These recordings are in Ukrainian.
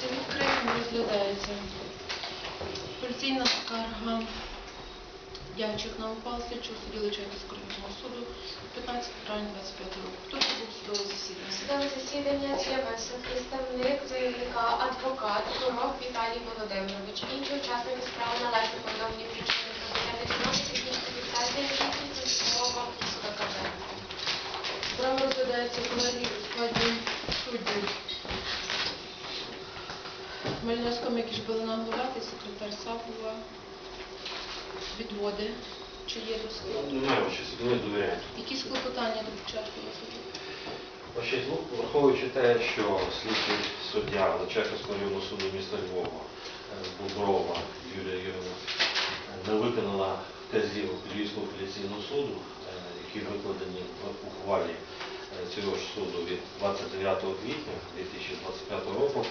Це відкрито розглядається. Поліційна скарга Дячик на Павловичу, судді Личанського окружного суду 15 травня 25 року. Хто це був судове засідання? Судове засідання з'явився представник заявника, адвокат, пророк Віталій Володимирович. Інші учасники справи належно повідомлені причини пробуття відношення технічної фіксації відповідь свого конкурсу ДКБ. Справа розглядається в складі суддів. Хмельницькому, які ж були наголовати, секретар Сапова, відводи, чи є до складу. Немає ваші суду, не довіряємо. Якісь клопотання до початку розгляду? Ваші ну, враховуючи те, що слідчий суддя Личаківського районного суду міста Львова, е, Боброва Юлія Юрівна, е, не виконала вказівок Львівського апеляційного суду, е, які викладені в ухвалі цього ж суду від 29 квітня 2025 року,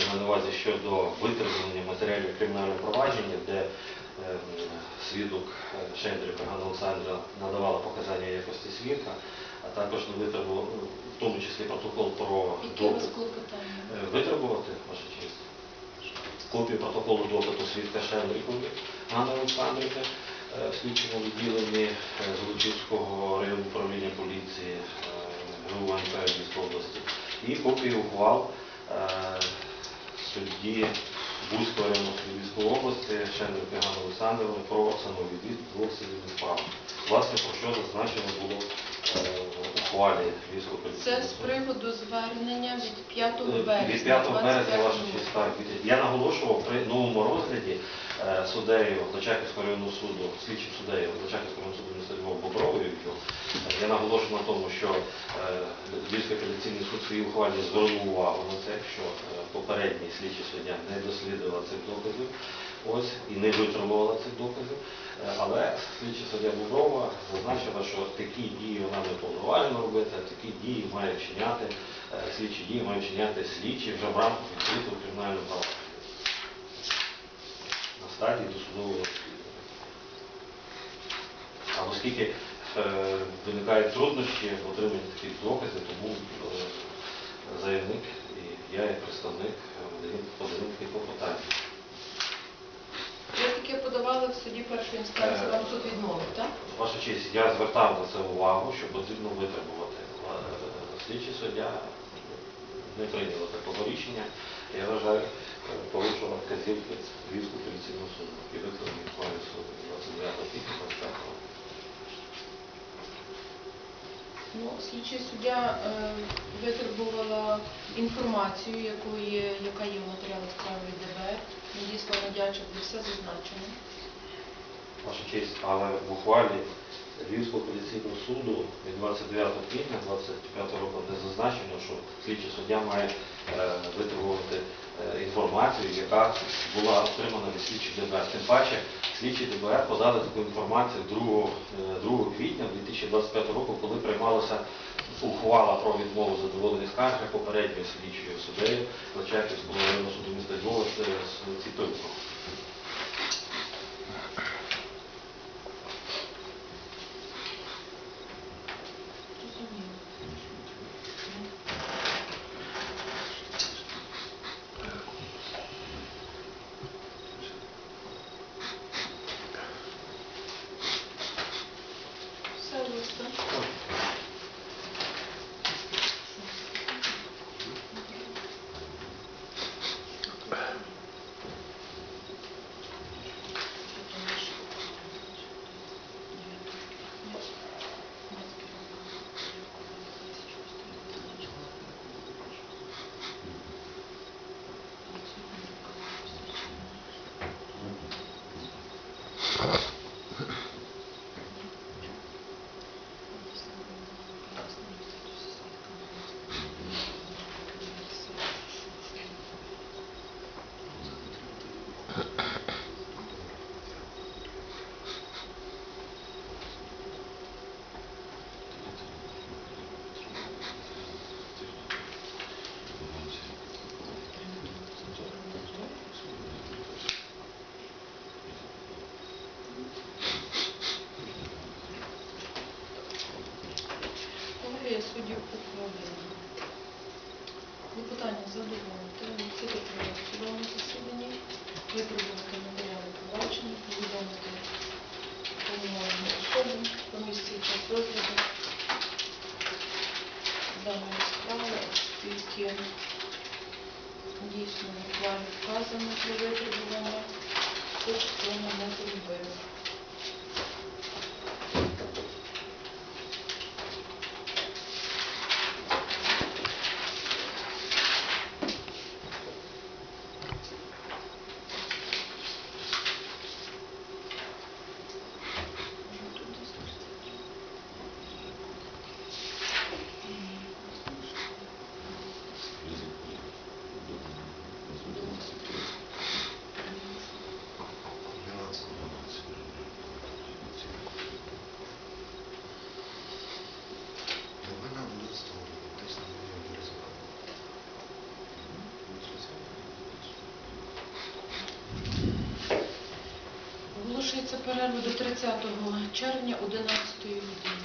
я маю на увазі щодо витримання матеріалів кримінального провадження, де е, свідок е, Шендрика Ганна Олександра надавала показання якості свідка, а також не витримував, ну, в тому числі протокол про допит. Е, Витребувати, ваша честь, копію протоколу допиту свідка Шендрікові Ганни Олександрівни е, в слідчому відділенні Золочівського районного управління поліції ГУ області і копію ухвал е, судді Бузького району Львівської області Шендрика Ганни Олександровна, про самовідвід двох цивільних справ. Власне, про що зазначено ухвалі Львівського Це з приводу звернення від 5 Е, березня. Від 5 березня 25 ваша честь так. Я наголошував при новому розгляді е, суддею Личаківського районного суду, слідчим суддею Личаківського районного суду міста Львова Бобровою, я наголошував на тому, що е, Львівський апеляційний суд своїй ухвалі звернув увагу на це, що е, попередній слідчий суддя не дослідував цих доказів. Ось і не витримувала цих доказів. Е, Але слідчий суддя Боброва зазначила, що такі дії вона не повноважена робити, такі дії має вчиняти, е, слідчі дії має вчиняти слідчі вже в рамках відкритого кримінального права на стадії досудового розслідування. А оскільки е, виникають труднощі в отриманні таких доказів, тому е, заявник і я, як представник, е, подаємо подаємо такі клопотання. Ви таке подавали в суді першої інстанції, вам суд відмовив, так? Ваша честь, я звертав на це увагу, що потрібно витребувати. Е, Слідчий суддя не прийняла такого рішення. Я вважаю, е, порушила вказівки Львівського поліційного суду, який виконаний ухвалі суду 29 квітня 25 року. Ну, слідчий суддя е, витребувала інформацію, яку є, яка є в матеріалах справи ДБР, надіслана дячок, де все зазначено. Честь, але в ухвалі Львівського поліційного суду від 29 квітня 25 року не зазначено, що слідчий суддя має е, витребувати е, інформацію, яка була отримана від слідчих ДБР. Тим паче, слідчі ДБР подали таку інформацію 2, е, 2 квітня 2025 року, коли приймалася ухвала про відмову задоволення скарги попередньої слідчої суддею Личаківського районного суду міста Львова з Категорія суддів управління. Депутання задоволено секретаря в ну, судовому засіданні, випробувати матеріали побачення, повідомити повноважені особи, комісії час розгляду даної справи, оскільки дійсно буквально вказано про витребування, то що не зробив. Перерва до 30 червня 11 години.